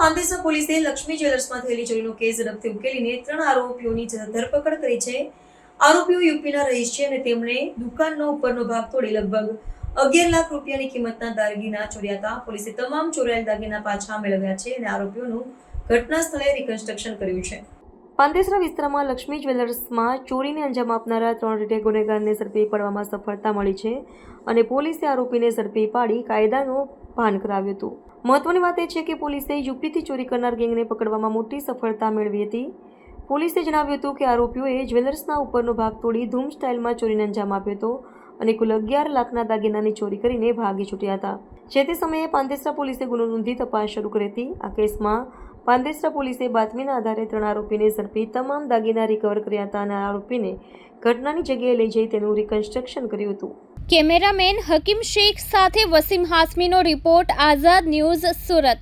પાંદેસરા પોલીસે લક્ષ્મી જ્વેલર્સમાં થયેલી ચોરીનો કેસ ઝડપથી ઉકેલીને ત્રણ આરોપીઓની ધરપકડ કરી છે. આરોપીઓ યુપીના રહીશ છે અને તેમણે દુકાનનો ઉપરનો ભાગ તોડી લગભગ અગિયાર લાખ રૂપિયાની કિંમતના દાગીના ચોર્યા હતા. પોલીસે તમામ ચોરાયેલ દાગીના પાછા મેળવ્યા છે અને આરોપીઓનું ઘટના સ્થળે રિકન્સ્ટ્રક્શન કર્યું છે. પાંદેસરા વિસ્તારમાં લક્ષ્મી જ્વેલર્સમાં ચોરીને અંજામ આપનારા ત્રણ રીતે ગુનેગારને ઝડપી પાડવામાં સફળતા મળી છે અને પોલીસે આરોપીને ઝડપી પાડી કાયદાનું ભાન કરાવ્યું હતું. મહત્વની વાત એ છે કે પોલીસે યુપીથી ચોરી કરનાર ગેંગને પકડવામાં મોટી સફળતા મેળવી હતી. પોલીસે જણાવ્યું હતું કે આરોપીઓએ જ્વેલર્સના ઉપરનો ભાગ તોડી ધૂમ સ્ટાઇલમાં ચોરીને અંજામ આપ્યો હતો અને કુલ અગિયાર લાખના દાગીનાની ચોરી કરીને ભાગી છૂટ્યા હતા. જે તે સમયે પાંદેસરા પોલીસે ગુનો નોંધી તપાસ શરૂ કરી હતી. આ કેસમાં પાંદેસરા પોલીસે બાતમીના આધારે ત્રણ આરોપીને ઝડપી તમામ દાગીના રિકવર કર્યા હતા અને આરોપીને ઘટનાની જગ્યાએ લઈ જઈ તેનું રિકન્સ્ટ્રક્શન કર્યું હતું. કેમેરામેન હકીમ શેખ સાથે વસીમ હાસમીનો રિપોર્ટ આઝાદ ન્યૂઝ સુરત.